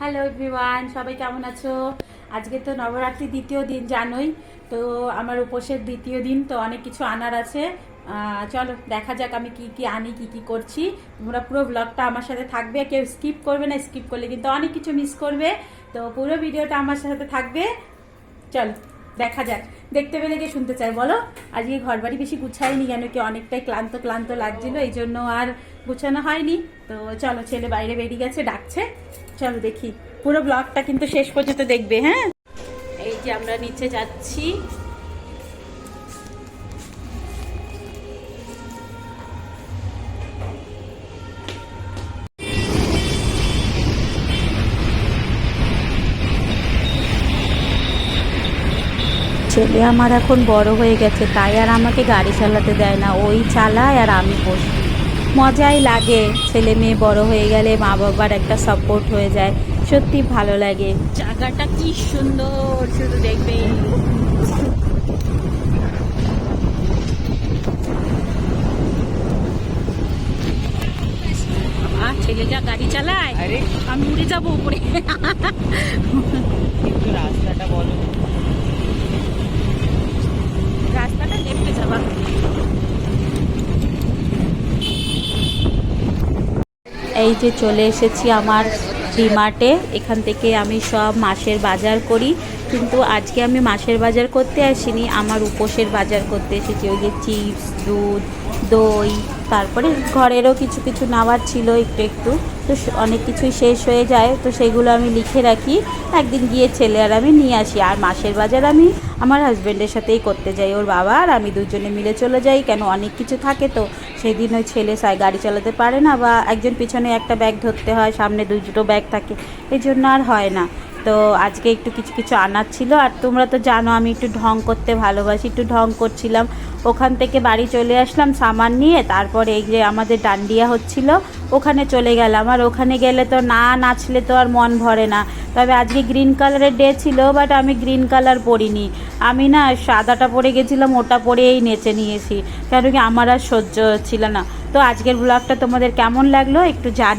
Hello everyone সবাই কেমন আছো? আজকে তো নবরাত্রি দ্বিতীয় দিন, জানোই। তো আমার উপোসের দ্বিতীয় দিন, তো অনেক কিছু আনার আছে। চলো, দেখা যাক আমি কি কি আনি, কি কি করছি। তোমরা পুরো ব্লগটা আমার সাথে থাকবে। কেউ স্কিপ করবে না স্কিপ করলে কিন্তু অনেক কিছু মিস করবে। তো পুরো ভিডিওটা আমার সাথে থাকবে। চলো। দেখা যাক। দেখতে পেলে গিয়ে শুনতে চাই বলো? আজকে ঘর বাড়ি বেশি গুছায়নি কেন? কি অনেকটাই ক্লান্ত ক্লান্ত লাগছিল, এই জন্য আর গুছানো হয়নি। তো চলো, ছেলে বাইরে বেরিয়ে গেছে, ডাকছে। চলো দেখি। পুরো ব্লগটা কিন্তু শেষ পর্যন্ত দেখবে হ্যাঁ? এই যে আমরা নিচে যাচ্ছি। ছেলে আমার এখন বড় হয়ে গেছে তাই আর আমাকে গাড়ি চালাতে দেয় না। ওই চালায় আর আমি বসি। মজাই লাগে ছেলে মেয়ে বড় হয়ে গেলে মা বাবার একটা সাপোর্ট হয়ে যায়। সত্যি ভালো লাগে। জায়গাটা কি সুন্দর শুধু দেখবে ছেলে যা গাড়ি চালায় আমি উড়ে যাব উপরে। কিন্তু রাস্তাটা বলো রাস্তাটা দেখতে যাবা এই যে চলে এসেছি আমার ডিমার্টে এখান থেকে আমি সব মাসের বাজার করি। কিন্তু আজকে আমি মাসের বাজার করতে আসিনি, আমার উপোসের বাজার করতে এসেছি। ওই যে চিপস, দুধ, দই, তারপরে ঘরেরও কিছু কিছু নেওয়ার ছিল একটু একটু। তো অনেক কিছুই শেষ হয়ে যায়, তো সেগুলো আমি লিখে রাখি। একদিন গিয়ে ছেলে আর আমি নিয়ে আসি। আর মাসের বাজার আমি আমার হাজব্যান্ডের সাথেই করতে যাই, ওর বাবা আর আমি দুজনে মিলে চলে যাই, কেন অনেক কিছু থাকে তো। সেদিন ওই ছেলে সাই গাড়ি চালাতে পারে না বা একজন পিছনে একটা ব্যাগ ধরতে হয়, সামনে দুই দুটো ব্যাগ থাকে এই জন্য আর হয় না। তো আজকে একটু কিছু কিছু আনার ছিল। আর তোমরা তো জানো, আমি একটু ঢং করতে ভালোবাসি, একটু ঢং করছিলাম। ওখান থেকে বাড়ি চলে আসলাম সামান নিয়ে, তারপরে এই যে আমাদের ডান্ডিয়া হচ্ছিল, ওখানে চলে গেলাম। আর ওখানে গেলে তো না নাচলে তো আর মন ভরে না। তবে আজকে গ্রিন কালারের ডে ছিল, বাট আমি গ্রিন কালার পরিনি। আমি না সাদাটা পরে গেছিলাম, ওটা পরেই নেচে নিয়েছি। কেন কি আমার আর সহ্য হচ্ছিল না। তো আজকের ব্লগটা তোমাদের কেমন লাগল একটু জানি